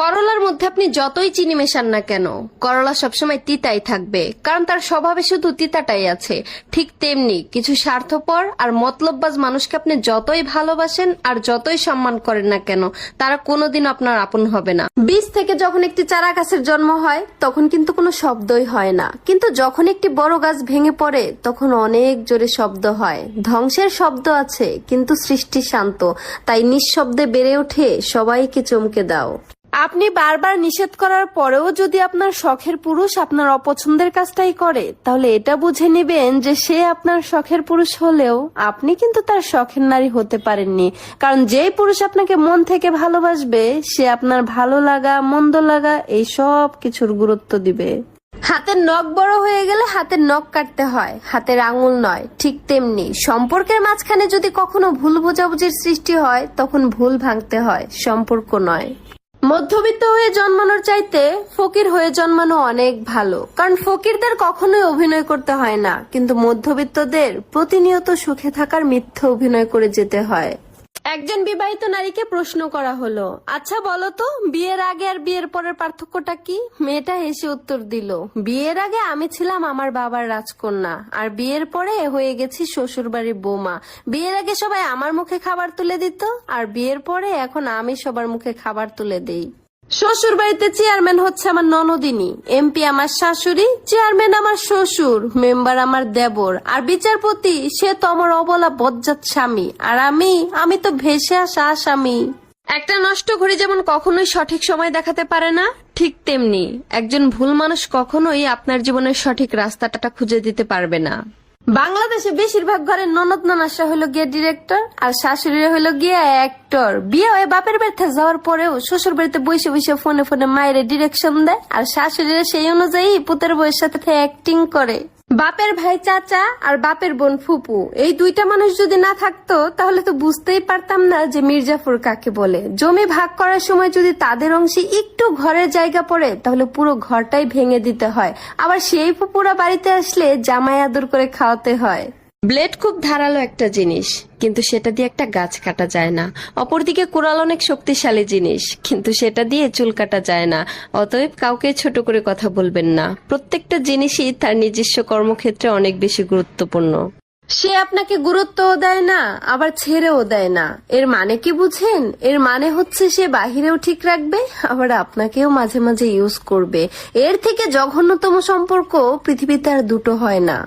করলার মধ্যে আপনি যতই চিনি মেশান না কেন, করলা সবসময় তিতাই থাকবে, কারণ তার স্বভাবে শুধু তিতাটাই আছে। ঠিক তেমনি কিছু স্বার্থপর আর মতলববাজ মানুষকে আপনি যতই ভালোবাসেন আর যতই সম্মান করেন না কেন, তারা কোনোদিন আপনার আপন হবে না। বীজ থেকে যখন একটি চারা গাছের জন্ম হয়, তখন কিন্তু কোনো শব্দই হয় না। কিন্তু যখন একটি বড় গাছ ভেঙে পড়ে, তখন অনেক জোরে শব্দ হয়। ধ্বংসের শব্দ আছে, কিন্তু সৃষ্টি শান্ত। তাই নিঃশব্দে বেড়ে ওঠে, সবাইকে চমকে দাও। আপনি বারবার নিষেধ করার পরেও যদি আপনার শখের পুরুষ আপনার অপছন্দের কাজটাই করে, তাহলে এটা বুঝে নেবেন যে সে আপনার শখের পুরুষ হলেও আপনি কিন্তু তার শখের নারী হতে পারেননি। কারণ যেই পুরুষ আপনাকে মন থেকে ভালোবাসবে, সে আপনার ভালো লাগা, মন্দ লাগা, এই সব কিছুর গুরুত্ব দিবে। হাতের নখ বড় হয়ে গেলে হাতের নখ কাটতে হয়, হাতের আঙুল নয়, ঠিক তেমনি। সম্পর্কের মাঝখানে যদি কখনো ভুল বোঝাবুঝির সৃষ্টি হয়, তখন ভুল ভাঙতে হয়, সম্পর্ক নয়। মধ্যবিত্ত হয়ে জন্মানোর চাইতে ফকির হয়ে জন্মানো অনেক ভালো। কারণ ফকিরদের কখনোই অভিনয় করতে হয় না। কিন্তু মধ্যবিত্তদের প্রতিনিয়ত সুখে থাকার মিথ্যে অভিনয় করে যেতে হয়। একজন বিবাহিত নারীকে প্রশ্ন করা হলো আচ্ছা বলো তো, বিয়ের আগে আর বিয়ের পরের পার্থক্যটা কি? মেয়েটা হেসে উত্তর দিল, বিয়ের আগে আমি ছিলাম আমার বাবার রাজকন্যা, আর বিয়ের পরে হয়ে গেছি শ্বশুরবাড়ির বৌমা। বিয়ের আগে সবাই আমার মুখে খাবার তুলে দিত, আর বিয়ের পরে এখন আমি সবার মুখে খাবার তুলে দেই। শ্বশুর বাড়িতে চেয়ারম্যান হচ্ছে আমার ননদিনী। এমপি আমার শাশুড়ি, চেয়ারম্যান আমার শ্বশুর, মেম্বার আমার দেবর। আর বিচারপতি, সে তো আমার অবলা বজ্জাত স্বামী। আর আমি আমি তো ভেসে আসা আসামি। একটা নষ্ট ঘড়ি যেমন কখনোই সঠিক সময় দেখাতে পারে না, ঠিক তেমনি একজন ভুল মানুষ কখনোই আপনার জীবনের সঠিক রাস্তাটা খুঁজে দিতে পারবে না। বাংলাদেশে বেশিরভাগ ঘরের ননদ ননাসরা হলো গিয়ে ডিরেক্টর আর শাশুড়িরা হলো গিয়ে অ্যাক্টর বিয়ে হয়ে বাপের বাড়িতে যাওয়ার পরেও শ্বশুর বাড়িতে বসে বসে ফোনে ফোনে মায়ের ডিরেকশন দেয়, আর শাশুড়িরা সেই অনুযায়ী পুতের বউয়ের সাথে অ্যাক্টিং করে। বাপের ভাই চাচা আর বাপের বোন ফুপু। এই দুইটা মানুষ যদি না থাকতো, তাহলে তো বুঝতেই পারতাম না যে মির্জাফর কাকে বলে। জমি ভাগ করার সময় যদি তাদের অংশে একটু ঘরের জায়গা পড়ে, তাহলে পুরো ঘরটাই ভেঙে দিতে হয়। আবার সেই ফুপুরা বাড়িতে আসলে জামাই আদর করে খাওয়াতে হয়। ব্লেড খুব ধারালো একটা জিনিস, কিন্তু সেটা দিয়ে একটা গাছ কাটা যায় না। অপরদিকে কোরাল অনেক শক্তিশালী জিনিস, কিন্তু সেটা দিয়ে চুল কাটা যায় না। অতএব কাউকে ছোট করে কথা বলবেন না। প্রত্যেকটা জিনিসই তার নিজস্ব কর্মক্ষেত্রে অনেক বেশি গুরুত্বপূর্ণ। সে আপনাকে গুরুত্বও দেয় না, আবার ছেড়েও দেয় না। এর মানে কি বুঝেন? এর মানে হচ্ছে সে বাহিরেও ঠিক রাখবে, আবার আপনাকেও মাঝে মাঝে ইউজ করবে। এর থেকে জঘন্যতম সম্পর্ক পৃথিবীতে আর দুটো হয় না।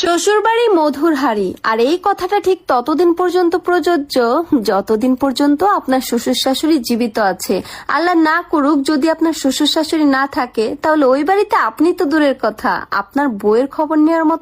শ্বশুর বাড়ি মধুর হাড়ি। আর এই কথাটা ঠিক ততদিন পর্যন্ত প্রযোজ্য যতদিন পর্যন্ত আপনার শ্বশুর শাশুড়ি জীবিত আছে। আল্লাহ না করুক, যদি আপনার শ্বশুর শাশুড়ি না থাকে, তাহলে ওই বাড়িতে আপনি তো দূরের কথা। আপনার বইয়ের খবর নেওয়ার মতো